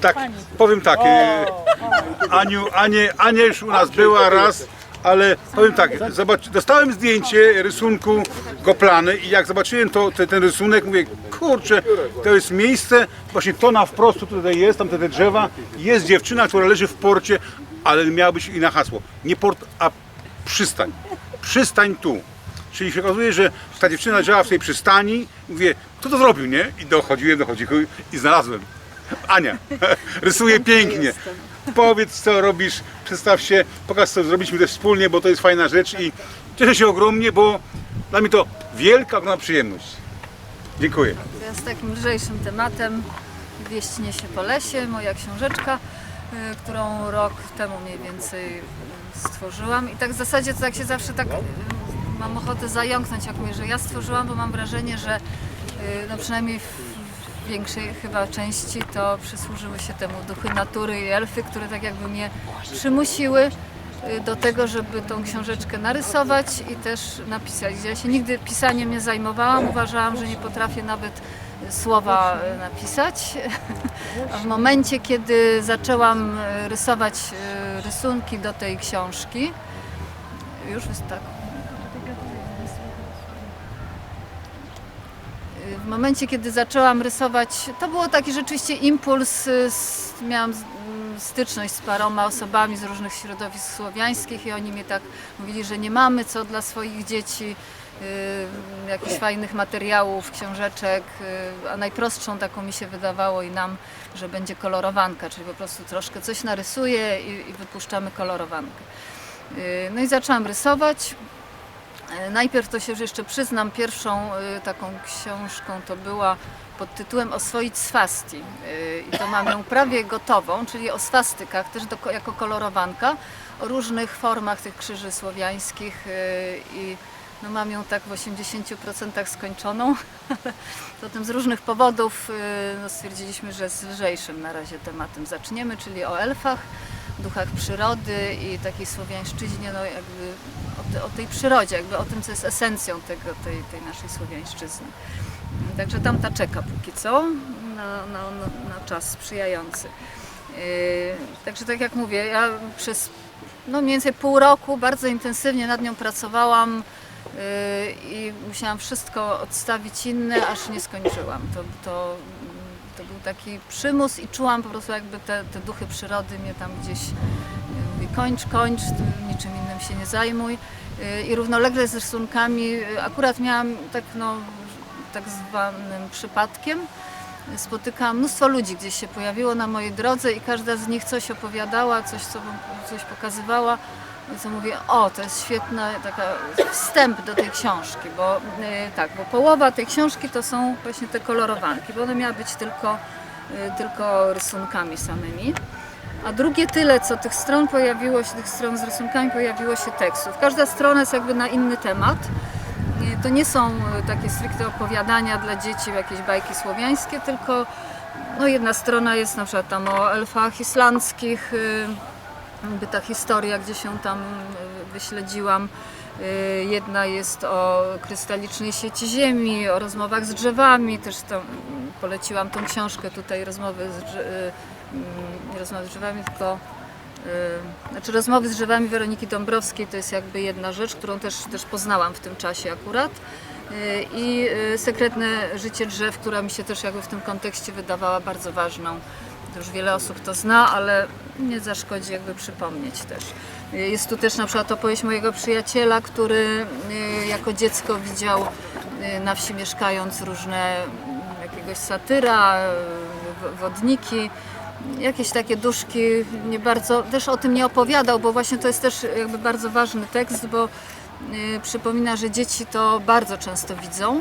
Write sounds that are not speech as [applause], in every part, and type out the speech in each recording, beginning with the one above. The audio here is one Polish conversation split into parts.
Tak, powiem tak, e, Aniu, Anie, Ania już u nas była raz, ale powiem tak, zobacz, dostałem zdjęcie rysunku Goplany i jak zobaczyłem to, te, ten rysunek, mówię, kurczę, to jest miejsce, właśnie to na wprost co tutaj jest, tam te, te drzewa, jest dziewczyna, która leży w porcie, ale miało być inne hasło, nie port, a przystań, przystań tu. Czyli się okazuje, że ta dziewczyna leżała w tej przystani, mówię, kto to zrobił, nie? I dochodziłem, dochodziłem i znalazłem. Ania, [laughs] rysuje pięknie. Powiedz co robisz, przedstaw się, pokaż co zrobiliśmy też wspólnie, bo to jest fajna rzecz i cieszę się ogromnie, bo dla mnie to wielka ogromna przyjemność. Dziękuję. Z takim lżejszym tematem Wieść niesie po lesie, moja książeczka, y, którą rok temu mniej więcej y, stworzyłam. I tak w zasadzie to tak się zawsze tak y, mam ochotę zająknąć, jak mówię, że ja stworzyłam, bo mam wrażenie, że y, no przynajmniej w większej chyba części to przysłużyły się temu duchy natury i elfy, które tak jakby mnie przymusiły y, do tego, żeby tą książeczkę narysować i też napisać. Ja się nigdy pisaniem nie zajmowałam, uważałam, że nie potrafię nawet y, słowa y, napisać. [laughs] A w momencie, kiedy zaczęłam rysować rysunki do tej książki, już jest tak. W momencie, kiedy zaczęłam rysować, to było taki rzeczywiście impuls. y, Miałam z- m, styczność z paroma osobami z różnych środowisk słowiańskich i oni mi tak mówili, że nie mamy co dla swoich dzieci, y, jakichś fajnych materiałów, książeczek, y, a najprostszą taką mi się wydawało i nam, że będzie kolorowanka, czyli po prostu troszkę coś narysuję i, i wypuszczamy kolorowankę. Y, No i zaczęłam rysować. E, Najpierw to się jeszcze przyznam, pierwszą y, taką książką to była pod tytułem Oswoić swasti. Y, I to mam ją prawie gotową, czyli o swastykach, też do, jako kolorowanka, o różnych formach tych krzyży słowiańskich i no mam ją tak w 80% skończoną. [laughs] Potem z różnych powodów no stwierdziliśmy, że z lżejszym na razie tematem zaczniemy, czyli o elfach, duchach przyrody i takiej słowiańszczyźnie, no jakby o, o tej przyrodzie, jakby o tym, co jest esencją tego, tej, tej naszej słowiańszczyzny. Także tamta czeka póki co na, na, na, na czas sprzyjający. Yy, także tak jak mówię, ja przez no mniej więcej pół roku bardzo intensywnie nad nią pracowałam yy, i musiałam wszystko odstawić inne, aż nie skończyłam. To, to, to był taki przymus i czułam po prostu jakby te, te duchy przyrody mnie tam gdzieś yy, mówi kończ, kończ, niczym innym się nie zajmuj. Yy, I równolegle z rysunkami yy, akurat miałam tak no tak zwanym przypadkiem spotykałam mnóstwo ludzi, gdzieś się pojawiło na mojej drodze i każda z nich coś opowiadała, coś, co, coś pokazywała. Co mówię, o, to jest świetny wstęp do tej książki, bo y, tak, bo połowa tej książki to są właśnie te kolorowanki, bo one miały być tylko, y, tylko rysunkami samymi. A drugie tyle, co tych stron pojawiło się, tych stron z rysunkami pojawiło się tekstów. Każda strona jest jakby na inny temat. Nie, To nie są takie stricte opowiadania dla dzieci, jakieś bajki słowiańskie, tylko no jedna strona jest na przykład tam o elfach islandzkich, y, jakby ta historia, gdzie się tam y, wyśledziłam. Y, Jedna jest o krystalicznej sieci ziemi, o rozmowach z drzewami, też tam mm, poleciłam tą książkę tutaj, rozmowy z, y, mm, nie rozmowy z drzewami, tylko znaczy rozmowy z drzewami Weroniki Dąbrowskiej to jest jakby jedna rzecz, którą też, też poznałam w tym czasie akurat. I sekretne życie drzew, która mi się też jakby w tym kontekście wydawała bardzo ważną. To Już wiele osób to zna, ale nie zaszkodzi jakby przypomnieć też. Jest tu też na przykład opowieść mojego przyjaciela, który y, jako dziecko widział y, na wsi mieszkając różne mm, jakiegoś satyra, wodniki, jakieś takie duszki, nie bardzo, też o tym nie opowiadał, bo właśnie to jest też jakby bardzo ważny tekst, bo y, przypomina, że dzieci to bardzo często widzą.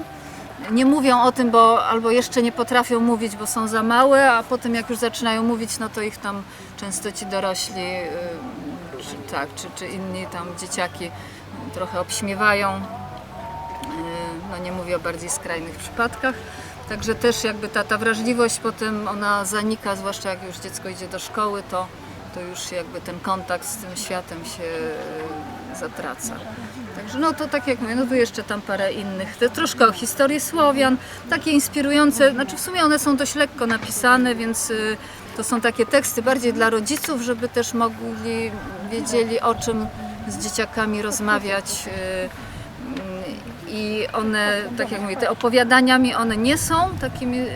Nie mówią o tym, bo albo jeszcze nie potrafią mówić, bo są za małe, a potem jak już zaczynają mówić, no to ich tam często ci dorośli, y, czy, tak, czy, czy inni tam dzieciaki trochę obśmiewają. Y, no nie mówię o bardziej skrajnych przypadkach. Także też jakby ta, ta wrażliwość potem ona zanika, zwłaszcza jak już dziecko idzie do szkoły, to, to już jakby ten kontakt z tym światem się e, zatraca. Także no to tak jak mówię, no tu jeszcze tam parę innych, te, troszkę o historii Słowian, takie inspirujące, znaczy w sumie one są dość lekko napisane, więc y, to są takie teksty bardziej dla rodziców, żeby też mogli, wiedzieli o czym z dzieciakami rozmawiać. y, i one, tak jak mówię, te opowiadaniami one nie są takimi, y,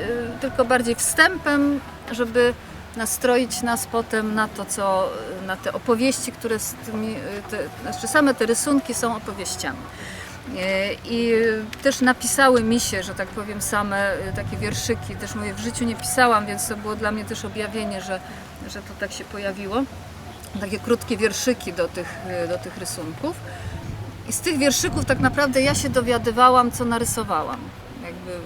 tylko bardziej wstępem, żeby nastroić nas potem na to, co, na te opowieści, które z tymi, te, znaczy same te rysunki są opowieściami. Y, I też napisały mi się, że tak powiem, same y, takie wierszyki. Też mówię, w życiu nie pisałam, więc to było dla mnie też objawienie, że, że to tak się pojawiło. Takie krótkie wierszyki do tych, y, do tych rysunków. I z tych wierszyków tak naprawdę ja się dowiadywałam, co narysowałam. Jakby,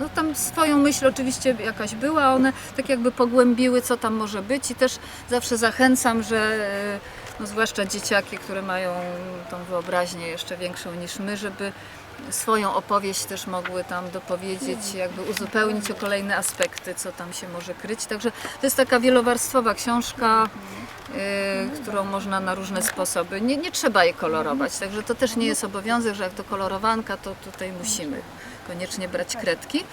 no tam swoją myśl oczywiście jakaś była, one tak jakby pogłębiły, co tam może być i też zawsze zachęcam, że e, no zwłaszcza dzieciaki, które mają tą wyobraźnię jeszcze większą niż my, żeby swoją opowieść też mogły tam dopowiedzieć, jakby uzupełnić o kolejne aspekty, co tam się może kryć. Także to jest taka wielowarstwowa książka, y, którą można na różne sposoby. Nie, nie trzeba jej kolorować, także to też nie jest obowiązek, że jak to kolorowanka, to tutaj musimy koniecznie brać kredki.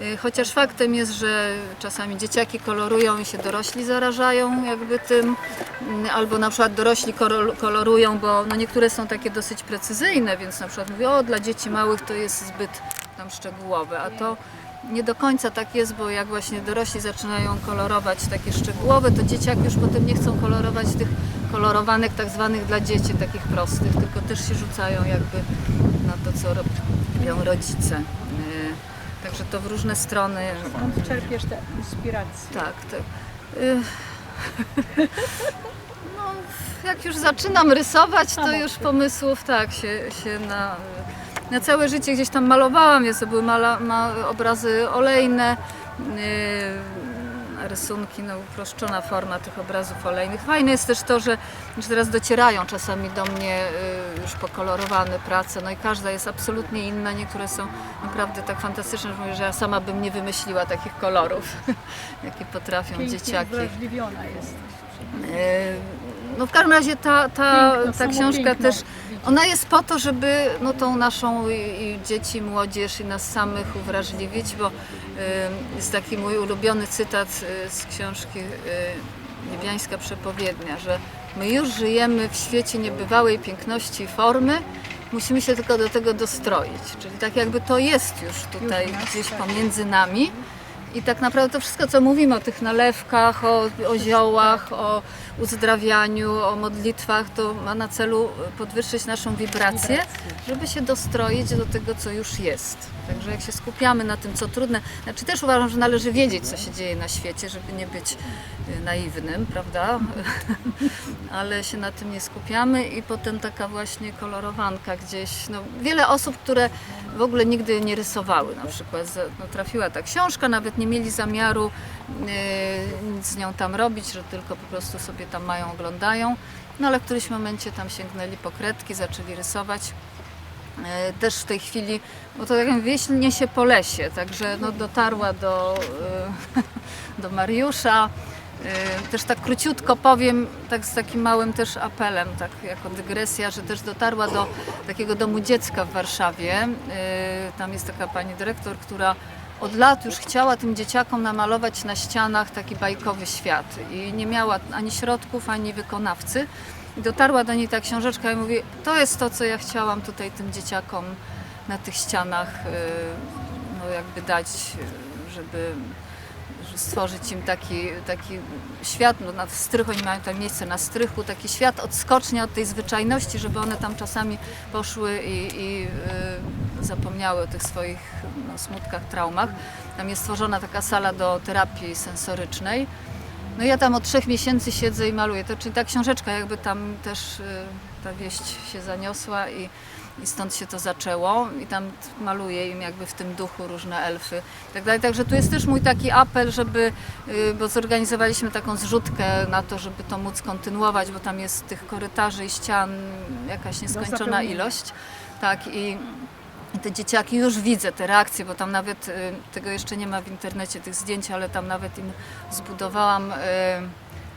Y, Chociaż faktem jest, że czasami dzieciaki kolorują i się dorośli zarażają jakby tym, Mm, albo na przykład dorośli kolorują, bo no niektóre są takie dosyć precyzyjne, więc na przykład mówią, o dla dzieci małych to jest zbyt tam szczegółowe, a to nie do końca tak jest, bo jak właśnie dorośli zaczynają kolorować takie szczegółowe, to dzieciaki już potem nie chcą kolorować tych kolorowanek tak zwanych dla dzieci, takich prostych, tylko też się rzucają jakby na to, co robią rodzice. Y, Także to w różne strony Skąd czerpiesz te inspiracje? tak, tak. Y, [laughs] No, jak już zaczynam rysować, to już pomysłów tak się, się na, na całe życie gdzieś tam malowałam, więc to były mala, ma, obrazy olejne, y, rysunki, no uproszczona forma tych obrazów olejnych. Fajne jest też to, że, że teraz docierają czasami do mnie y, już pokolorowane prace, no i każda jest absolutnie inna, niektóre są naprawdę tak fantastyczne, że mówię, że ja sama bym nie wymyśliła takich kolorów, [laughs] jakie potrafią Pięknie dzieciaki. wrażliwiona jest. No w każdym razie ta, ta, Piękno, ta książka piękno też, ona jest po to, żeby no, tą naszą i, i dzieci, młodzież i nas samych uwrażliwić, bo e, jest taki mój ulubiony cytat e, z książki e, Niebiańska przepowiednia, że my już żyjemy w świecie niebywałej piękności i formy, musimy się tylko do tego dostroić. Czyli tak jakby to jest już tutaj gdzieś tak. pomiędzy nami. I tak naprawdę to wszystko, co mówimy o tych nalewkach, o, o ziołach, o uzdrawianiu, o modlitwach, to ma na celu podwyższyć naszą wibrację, żeby się dostroić do tego, co już jest. Także jak się skupiamy na tym, co trudne, znaczy też uważam, że należy wiedzieć, co się dzieje na świecie, żeby nie być y, naiwnym, prawda? [laughs] Ale się na tym nie skupiamy i potem taka właśnie kolorowanka gdzieś. No, wiele osób, które w ogóle nigdy nie rysowały, na przykład no, trafiła ta książka, nawet nie mieli zamiaru y, nic z nią tam robić, że tylko po prostu sobie tam mają, oglądają. No ale w którymś momencie tam sięgnęli po kredki, zaczęli rysować. E, Też w tej chwili, bo to tak jak wieś niesie po lesie, także no, dotarła do, e, [laughs] do Mariusza. E, Też tak króciutko powiem, tak z takim małym też apelem, tak jako dygresja, że też dotarła do takiego domu dziecka w Warszawie. E, Tam jest taka pani dyrektor, która od lat już chciała tym dzieciakom namalować na ścianach taki bajkowy świat i nie miała ani środków, ani wykonawcy. I dotarła do niej ta książeczka i mówi, to jest to, co ja chciałam tutaj tym dzieciakom na tych ścianach y, no jakby dać, y, żeby stworzyć im taki, taki świat, no na strych, oni mają tam miejsce na strychu, taki świat odskocznia od tej zwyczajności, żeby one tam czasami poszły i, i y, zapomniały o tych swoich no, smutkach, traumach. Tam jest stworzona taka sala do terapii sensorycznej. No ja tam od trzech miesięcy siedzę i maluję. To, czyli ta książeczka jakby tam też y, ta wieść się zaniosła i, i stąd się to zaczęło. I tam maluję im jakby w tym duchu różne elfy i tak dalej. Także tu jest też mój taki apel, żeby, y, bo zorganizowaliśmy taką zrzutkę na to, żeby to móc kontynuować, bo tam jest tych korytarzy i ścian jakaś nieskończona ilość. Tak i i te dzieciaki już widzę te reakcje, bo tam nawet y, tego jeszcze nie ma w internecie tych zdjęć, ale tam nawet im zbudowałam y,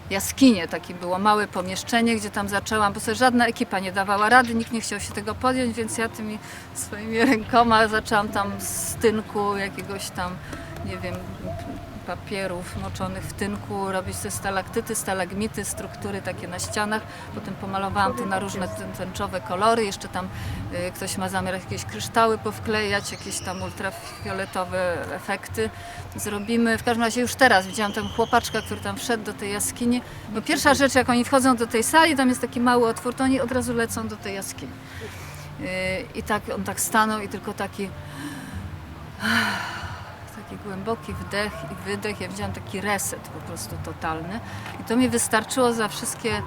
jaskinie, takie było małe pomieszczenie, gdzie tam zaczęłam, bo sobie żadna ekipa nie dawała rady, nikt nie chciał się tego podjąć, więc ja tymi swoimi rękoma zaczęłam tam z tynku jakiegoś tam, nie wiem, papierów moczonych w tynku, robić te stalaktyty, stalagmity, struktury takie na ścianach. Potem pomalowałam to na różne tę- tęczowe kolory. Jeszcze tam y, ktoś ma zamiar jakieś kryształy powklejać, jakieś tam ultrafioletowe efekty zrobimy. W każdym razie już teraz widziałam tam chłopaczka, który tam wszedł do tej jaskini. Bo pierwsza rzecz, jak oni wchodzą do tej sali, tam jest taki mały otwór, to oni od razu lecą do tej jaskini. Y, I tak on tak stanął i tylko taki taki głęboki wdech i wydech. Ja widziałam taki reset po prostu totalny. I to mi wystarczyło za wszystkie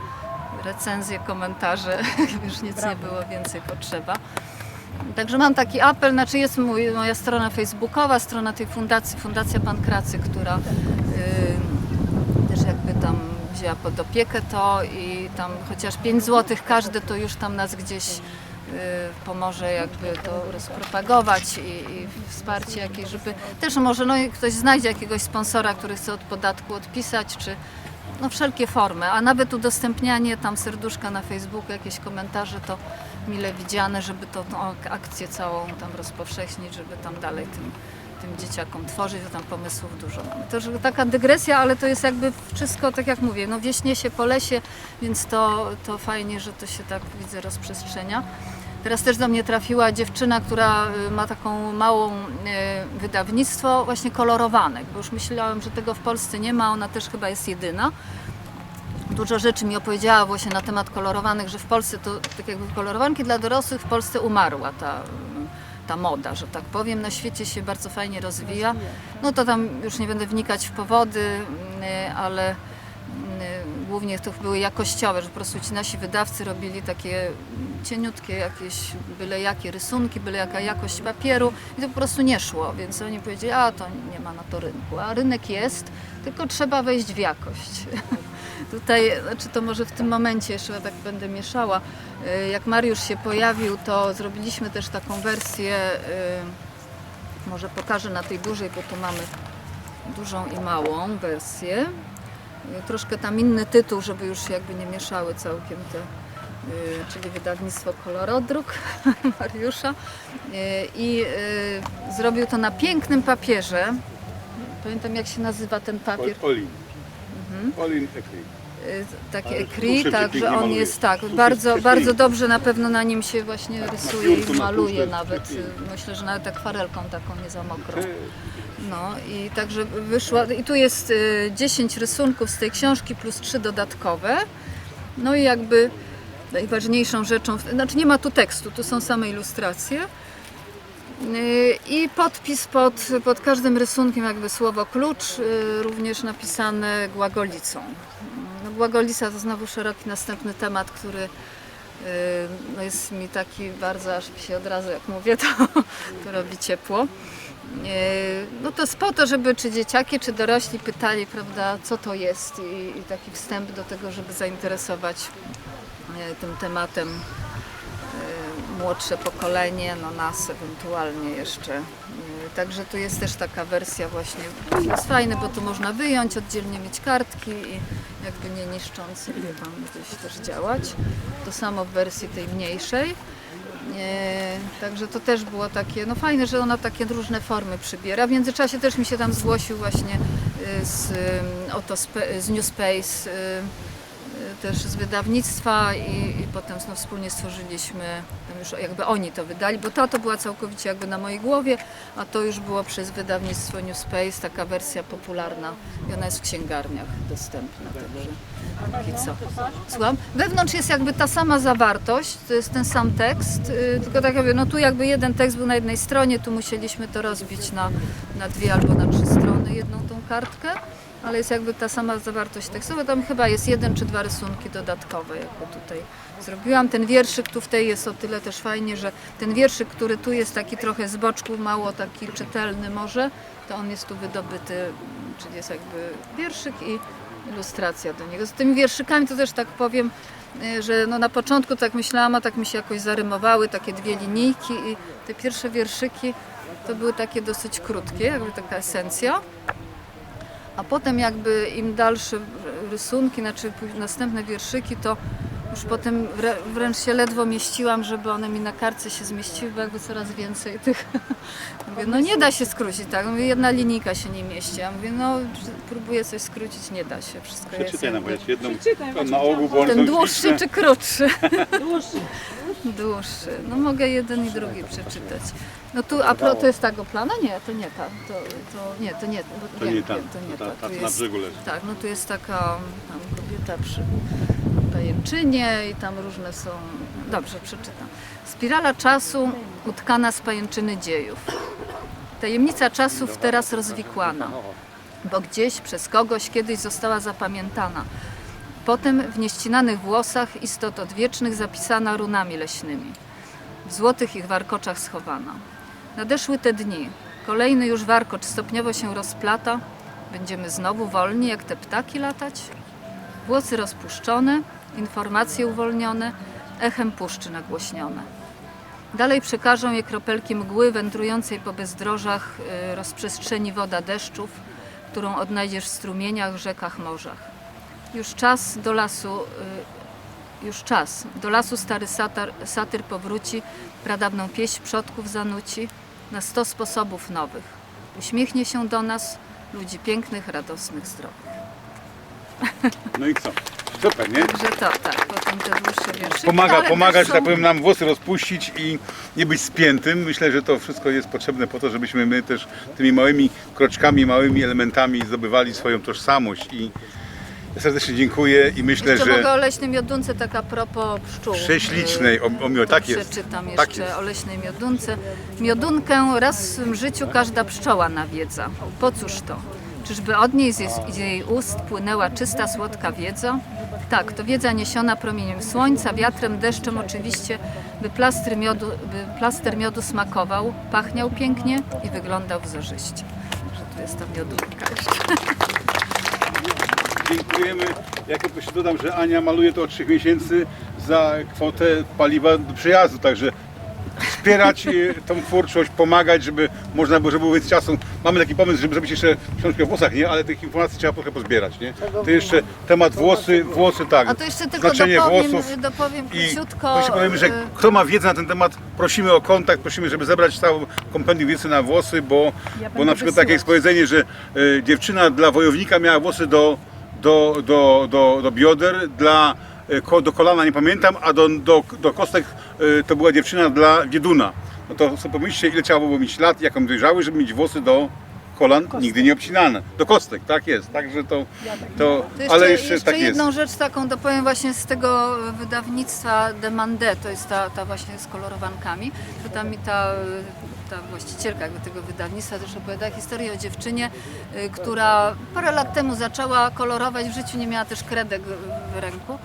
recenzje, komentarze. [laughs] Już nic nie było więcej potrzeba. Także mam taki apel, znaczy jest mój, moja strona facebookowa, strona tej fundacji, Fundacja Pankracy, która też jakby tam wzięła pod opiekę to i tam chociaż 5 zł każdy to już tam nas gdzieś pomoże jakby to rozpropagować i, i wsparcie jakieś, żeby też może no, ktoś znajdzie jakiegoś sponsora, który chce od podatku odpisać, czy no wszelkie formy, a nawet udostępnianie tam serduszka na Facebooku, jakieś komentarze to mile widziane, żeby to tą akcję całą tam rozpowszechnić, żeby tam dalej tym, tym dzieciakom tworzyć, bo tam pomysłów dużo mamy. To że taka dygresja, ale to jest jakby wszystko, tak jak mówię, no wieśnie się po lesie, więc to, to fajnie, że to się tak widzę rozprzestrzenia. Teraz też do mnie trafiła dziewczyna, która y, ma taką małą y, wydawnictwo właśnie kolorowanek, bo już myślałam, że tego w Polsce nie ma, ona też chyba jest jedyna. Dużo rzeczy mi opowiedziała właśnie na temat kolorowanych, że w Polsce to tak jakby kolorowanki dla dorosłych w Polsce umarła ta, ta moda, że tak powiem. Na świecie się bardzo fajnie rozwija. No to tam już nie będę wnikać w powody, y, ale głównie to były jakościowe, że po prostu ci nasi wydawcy robili takie cieniutkie jakieś byle jakie rysunki, byle jaka jakość papieru i to po prostu nie szło, więc oni powiedzieli, a to nie ma na to rynku, a rynek jest, tylko trzeba wejść w jakość. [laughs] Tutaj, znaczy to może w tym momencie jeszcze tak będę mieszała, y, jak Mariusz się pojawił, to zrobiliśmy też taką wersję, y, może pokażę na tej dużej, bo tu mamy dużą i małą wersję. Troszkę tam inny tytuł, żeby już jakby nie mieszały całkiem te, y, czyli wydawnictwo Kolorodruk [laughs] Mariusza. Y, I y, zrobił to na pięknym papierze. Pamiętam jak się nazywa ten papier. Olin. Olin Ekri. Taki ekri, tu się tak, pięknie że on jest tak, bardzo, bardzo dobrze na pewno na nim się właśnie rysuje i maluje nawet. Myślę, że nawet akwarelką taką nie za mokrą. No i także wyszła, i tu jest y, 10 rysunków z tej książki plus 3 dodatkowe. No i jakby najważniejszą rzeczą, znaczy nie ma tu tekstu, tu są same ilustracje. Y, I podpis pod, pod każdym rysunkiem, jakby słowo klucz, y, również napisane głagolicą. No, głagolica to znowu szeroki następny temat, który y, no jest mi taki bardzo, aż się od razu jak mówię, to, [laughs] to robi ciepło. Y, No to jest po to, żeby czy dzieciaki, czy dorośli pytali, prawda, co to jest i, i taki wstęp do tego, żeby zainteresować y, tym tematem y, młodsze pokolenie, no nas ewentualnie jeszcze. Także tu jest też taka wersja właśnie, jest fajne, bo tu można wyjąć, oddzielnie mieć kartki i jakby nie niszcząc wie pan gdzieś też działać. To samo w wersji tej mniejszej. E, Także to też było takie, no fajne, że ona takie różne formy przybiera. W międzyczasie też mi się tam zgłosił właśnie y, z, ym, oto z New Space, też z wydawnictwa i, i potem znów wspólnie stworzyliśmy, tam już jakby oni to wydali, bo ta to była całkowicie jakby na mojej głowie, a to już było przez wydawnictwo New Space, taka wersja popularna i ona jest w księgarniach dostępna. Także. I co? Słucham? Wewnątrz jest jakby ta sama zawartość, to jest ten sam tekst, yy, tylko tak jak mówię, no tu jakby jeden tekst był na jednej stronie, tu musieliśmy to rozbić na, na dwie albo na trzy strony, jedną tą kartkę, ale jest jakby ta sama zawartość tekstowa, tam chyba jest jeden czy dwa rysunki dodatkowe, jakby tutaj zrobiłam. Ten wierszyk tu w tej jest o tyle też fajnie, że ten wierszyk, który tu jest taki trochę z boczku, mało taki czytelny może, to on jest tu wydobyty, czyli jest jakby wierszyk i ilustracja do niego. Z tymi wierszykami to też tak powiem, y, że no na początku tak myślałam, a tak mi się jakoś zarymowały takie dwie linijki i te pierwsze wierszyki to były takie dosyć krótkie, jakby taka esencja. A potem jakby im dalsze rysunki, znaczy następne wierszyki, to już potem wrę- wręcz się ledwo mieściłam, żeby one mi na kartce się zmieściły, bo jakby coraz więcej tych... [laughs] Mówię, no nie da się skrócić, tak? Mówię, jedna linijka się nie mieści. Ja mówię, no próbuję coś skrócić, nie da się. Wszystko jest Przeczytaj nam jakby... chociaż jedną na ogół, bo Ten dłuższy czy krótszy? [laughs] Dłuższy. [laughs] Dłuższy. No mogę jeden i drugi przeczytać. No tu, a pro, to jest ta plana? Nie, to nie ta. To, to nie, to nie. Bo, To nie ta, to nie to ta, ta. ta Tu co na jest, brzegu leży. tak, no tu jest taka tam kobieta przy pajęczynie i tam różne są. Dobrze, przeczytam. Spirala czasu utkana z pajęczyny dziejów. Tajemnica czasów teraz rozwikłana, bo gdzieś przez kogoś kiedyś została zapamiętana. Potem w nieścinanych włosach istot odwiecznych zapisana runami leśnymi. W złotych ich warkoczach schowana. Nadeszły te dni. Kolejny już warkocz stopniowo się rozplata. Będziemy znowu wolni, jak te ptaki latać? Włosy rozpuszczone, informacje uwolnione, echem puszczy nagłośnione. Dalej przekażą je kropelki mgły wędrującej po bezdrożach y, rozprzestrzeni woda deszczów, którą odnajdziesz w strumieniach, rzekach, morzach. Już czas do lasu, y, już czas. Do lasu stary satar, satyr powróci, pradawną pieśń przodków zanuci, na sto sposobów nowych. Uśmiechnie się do nas, ludzi pięknych, radosnych, zdrowych. No i co? Super, nie? Także to, tak, potem te dłuższe wierszyki. Pomaga, ale pomaga, też że tak powiem, nam włosy rozpuścić i nie być spiętym. Myślę, że to wszystko jest potrzebne po to, żebyśmy my też tymi małymi kroczkami, małymi elementami zdobywali swoją tożsamość i ja serdecznie dziękuję i myślę, Jeszcze że mogę o leśnej miodunce, tak a propos pszczół. Prześlicznej, o- o mio- tak jest. Przeczytam Tak jeszcze jest. o leśnej miodunce. Miodunkę raz w swym życiu każda pszczoła nawiedza. Po cóż to? Czyżby od niej z jej, ust płynęła czysta, słodka wiedza? Tak, to wiedza niesiona promieniem słońca, wiatrem, deszczem oczywiście, by plaster miodu, by plaster miodu smakował, pachniał pięknie i wyglądał wzorzyście. Także tu jest ta jeszcze. dziękujemy. Się dodam, że Ania maluje to od 3 miesięcy za kwotę paliwa do przejazdu, także wspierać tą twórczość, pomagać, żeby można było, żeby było więcej czasu. Mamy taki pomysł, żeby zrobić jeszcze książkę o włosach, nie? Ale tych informacji trzeba trochę pozbierać, nie? To jeszcze temat włosy, włosy tak. A to jeszcze tylko znaczenie dopowiem, włosów. dopowiem I króciutko. powiemy, że y, kto ma wiedzę na ten temat, prosimy o kontakt, prosimy, żeby zebrać całą kompendium wiedzy na włosy, bo, Ja bo na przykład takie jest powiedzenie, że e, dziewczyna dla wojownika miała włosy do, do, do, do, do bioder, dla, do kolana nie pamiętam, a do, do, do kostek e, to była dziewczyna dla wieduna. No to sobie pomyślcie, ile trzeba było mieć lat, jaką dojrzały, żeby mieć włosy do kolan, nigdy nie obcinane. Do kostek, tak jest. Także to, to, To jeszcze, ale jeszcze, tak jest. jedną rzecz taką dopowiem właśnie z tego wydawnictwa Demande, to jest ta, ta właśnie z kolorowankami, to tam mi ta, ta właścicielka jakby tego wydawnictwa też opowiada historię o dziewczynie, y, która parę lat temu zaczęła kolorować, w życiu nie miała też kredek w ręku.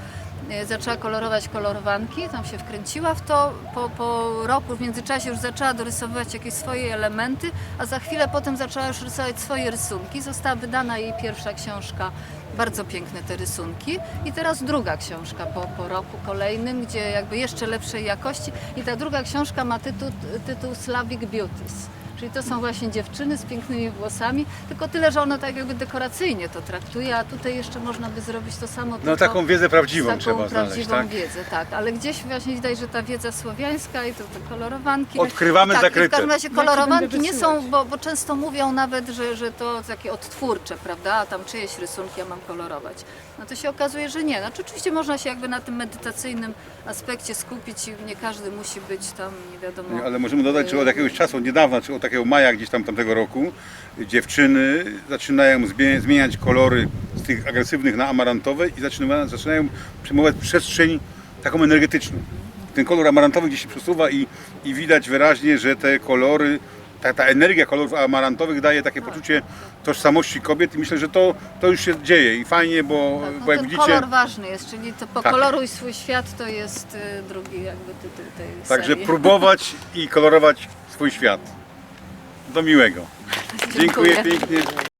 Y, Zaczęła kolorować kolorowanki, tam się wkręciła w to. Po, po roku w międzyczasie już zaczęła dorysowywać jakieś swoje elementy, a za chwilę potem zaczęła już rysować swoje rysunki. Została wydana jej pierwsza książka bardzo piękne te rysunki. I teraz druga książka po, po roku kolejnym, gdzie jakby jeszcze lepszej jakości. I ta druga książka ma tytuł, tytuł Slavic Beauties. Czyli to są właśnie dziewczyny z pięknymi włosami, tylko tyle, że ona tak jakby dekoracyjnie to traktuje, a tutaj jeszcze można by zrobić to samo. No taką wiedzę prawdziwą taką trzeba znaleźć, prawdziwą tak? wiedzę, tak. Ale gdzieś właśnie widać, że ta wiedza słowiańska i to te kolorowanki. Odkrywamy tak, zakryte. W każdym razie kolorowanki nie są, bo, bo często mówią nawet, że, że to takie odtwórcze, prawda? A tam czyjeś rysunki ja mam kolorować. No to się okazuje, że nie. Znaczy oczywiście można się jakby na tym medytacyjnym aspekcie skupić i nie każdy musi być tam, nie wiadomo. Nie, Ale możemy dodać, że od jakiegoś czasu, od niedawna, czy od takiego maja gdzieś tam tamtego roku, dziewczyny zaczynają zmie- zmieniać kolory z tych agresywnych na amarantowe i zaczynają, zaczynają przejmować przestrzeń taką energetyczną. Ten kolor amarantowy gdzieś się przesuwa i, i widać wyraźnie, że te kolory, ta, ta energia kolorów amarantowych daje takie poczucie tożsamości kobiet i myślę, że to, to już się dzieje i fajnie, bo, Tak, no bo jak widzicie... kolor ważny jest, czyli to Tak. pokoloruj swój świat to jest y, drugi jakby tytuł tej Także serii. próbować i kolorować swój świat. Do miłego. Dziękuję Dziękuję. pięknie.